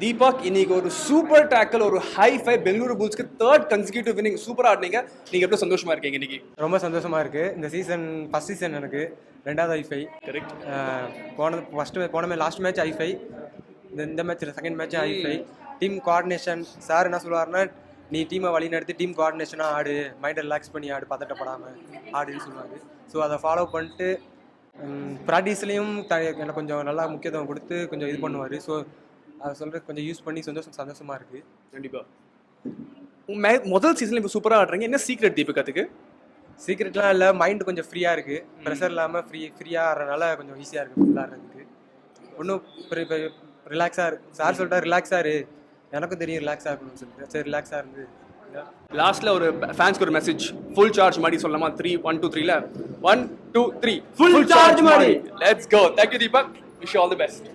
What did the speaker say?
தீபக் இன்னைக்கு ஒரு super tackle ஒரு ஹை ஃபை பெங்களூரு புல்ஸ்க்கு தேர்ட் கன்சிக்யூட்டிவ் வினிங் சூப்பர் ஆடினீங்க. நீங்க எப்படி சந்தோஷமா இருக்கீங்க இன்னைக்கு? ரொம்ப சந்தோஷமா இருக்கு. இந்த சீசன் ஃபர்ஸ்ட் சீசன் எனக்கு ரெண்டாவது ஐஃபை கரெக்ட் போன ஃபர்ஸ்ட் போன match last match high five இந்த இந்த match second match high five team coordination sir என்ன சொல்லுவாருன்னா நீ டீமை வழி நடத்தி டீம் கோஆர்டினேஷனாக ஆடு மைண்டை ரிலாக்ஸ் பண்ணி ஆடு பதட்டப்படாமல் ஆடுன்னு சொல்லுவார். ஸோ அதை ஃபாலோ பண்ணிட்டு ப்ராக்டிஸ்லேயும் த எனக்கு கொஞ்சம் நல்லா முக்கியத்துவம் கொடுத்து கொஞ்சம் இது பண்ணுவார். ஸோ அதை சொல்கிறது கொஞ்சம் யூஸ் பண்ணி சந்தோஷம் சந்தோஷமாக இருக்குது கண்டிப்பா. உங்க மே- முதல் சீசன்ல இப்போ சூப்பரா ஆடுறீங்க. என்ன சீக்ரெட் தீபக் அதுக்கு சீக்ரெட்லாம் இல்லை மைண்ட் கொஞ்சம் ஃப்ரீயாக இருக்குது ப்ரெஷர் இல்லாமல் ஃப்ரீ ஃப்ரீயாக ஆடுறதுனால கொஞ்சம் ஈஸியாக இருக்குது விளாட்றதுக்கு ஒன்றும் ரிலாக்ஸாக இருக்கு சார் சொல்லிட்டா ரிலாக்ஸாக இரு. எனக்கும் தெரியும் ரிலாக்ஸாக இருக்கணும்னு சொல்லிட்டு. சரி ரிலாக்ஸாக இருந்து. லாஸ்ட்ல ஒரு ஃபேன்ஸ்க்கு ஒரு மெசேஜ் ஃபுல் சார்ஜ் மாதிரி சொல்லலாமா த்ரீ ஒன் டூ த்ரீல one two three full charge மாதிரி let's go thank you Deepak wish all the best